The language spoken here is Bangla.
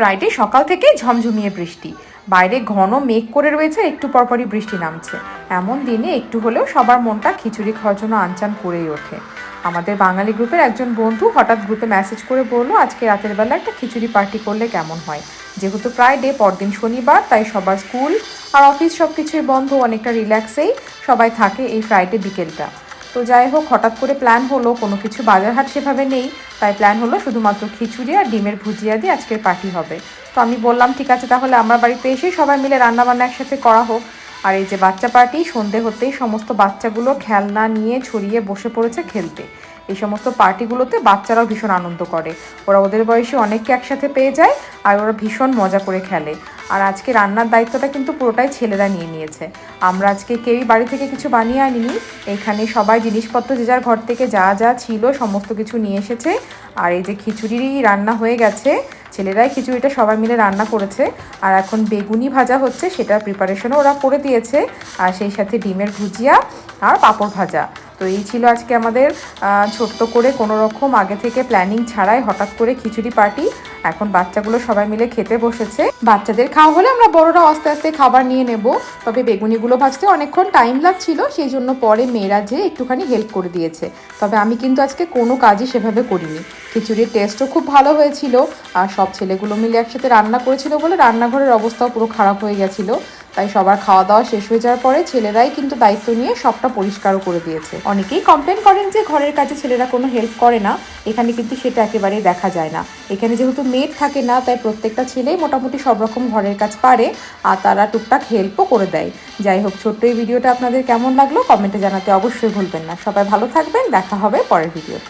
ফ্রাইডে সকাল থেকে ঝমঝমিয়ে বৃষ্টি। বাইরে ঘন মেঘ করে রয়েছে, একটু পরপরই বৃষ্টি নামছে। এমন দিনে একটু হলেও সবার মনটা খিচুড়ি খাওয়ার জন্য আনচান করেই ওঠে। আমাদের বাঙালি গ্রুপের একজন বন্ধু হঠাৎ গ্রুপে মেসেজ করে বলল, আজকে রাতের বেলা একটা খিচুড়ি পার্টি করলে কেমন হয়? যেহেতু ফ্রাইডে পরদিন শনিবার, তাই সবার স্কুল আর অফিস সব কিছুই বন্ধ, অনেকটা রিল্যাক্সেই সবাই থাকে এই ফ্রাইডে বিকেলটা। তো যাই হোক, হঠাৎ করে প্ল্যান হলো, কোনো কিছু বাজার হাট সেভাবে নেই। তাই প্ল্যান হলো শুধুমাত্র খিচুড়ি আর ডিমের ভুজিয়া দিয়ে আজকের পার্টি হবে। তো আমি বললাম, ঠিক আছে, তাহলে আমার বাড়িতে এসেই সবাই মিলে রান্নাবান্না একসাথে করা হোক। আর এই যে বাচ্চা পার্টি, সন্ধে হতেই সমস্ত বাচ্চাগুলো খেলনা নিয়ে ছড়িয়ে বসে পড়েছে খেলতে। এই সমস্ত পার্টিগুলোতে বাচ্চারাও ভীষণ আনন্দ করে। ওরা ওদের বয়সী অনেককে একসাথে পেয়ে যায় আর ওরা ভীষণ মজা করে খেলে। আর আজকে রান্নার দায়িত্বটা কিন্তু পুরোটাই ছেলেরা নিয়ে নিয়েছে। আমরা আজকে কেউই বাড়ি থেকে কিছু বানিয়ে আনিনি। এখানে সবাই জিনিসপত্র যে যার ঘর থেকে যা যা ছিল সমস্ত কিছু নিয়ে এসেছে। আর এই যে খিচুড়িরই রান্না হয়ে গেছে। ছেলেরাই খিচুড়িটা সবাই মিলে রান্না করেছে, আর এখন বেগুনি ভাজা হচ্ছে সেটার প্রিপারেশনও ওরা করে দিয়েছে, আর সেই সাথে ডিমের ভুজিয়া আর পাঁপড় ভাজা। তো এই ছিল আজকে আমাদের ছোট্ট করে কোনো রকম আগে থেকে প্ল্যানিং ছাড়াই হঠাৎ করে খিচুড়ি পার্টি এখন বাচ্চাগুলো সবাই মিলে খেতে বসেছে। বাচ্চাদের খাওয়া হলে আমরা বড়রা আস্তে আস্তে খাবার নিয়ে নেব। তবে বেগুনিগুলো ভাজতে অনেকক্ষণ টাইম লাগছিল, সেই জন্য পরে মেয়েরা যে একটুখানি হেল্প করে দিয়েছে। তবে আমি কিন্তু আজকে কোনো কাজই সেভাবে করিনি। খিচুড়ির টেস্টও খুব ভালো হয়েছিল, আর সব ছেলেগুলো মিলে একসাথে রান্না করেছিল বলে রান্নাঘরের অবস্থাও পুরো খারাপ হয়ে গেছিল। তাই সবার খাওয়া দাওয়া শেষ হয়ে যাওয়ার পরে ছেলেরাই কিন্তু দায়িত্ব নিয়ে সবটা পরিষ্কারও করে দিয়েছে। অনেকেই কমপ্লেন করেন যে ঘরের কাজে ছেলেরা কোনো হেল্প করে না। এখানে কিন্তু সেটা একেবারেই দেখা যায় না। এখানে যেহেতু মেড থাকে না, তাই প্রত্যেকটা ছেলেই মোটামুটি সব রকম ঘরের কাজ পারে আর তারা টুকটাক হেল্পও করে দেয়। যাই হোক, ছোট্ট এই ভিডিওটা আপনাদের কেমন লাগল কমেন্টে জানাতে অবশ্যই ভুলবেন না। সবাই ভালো থাকবেন, দেখা হবে পরের ভিডিওতে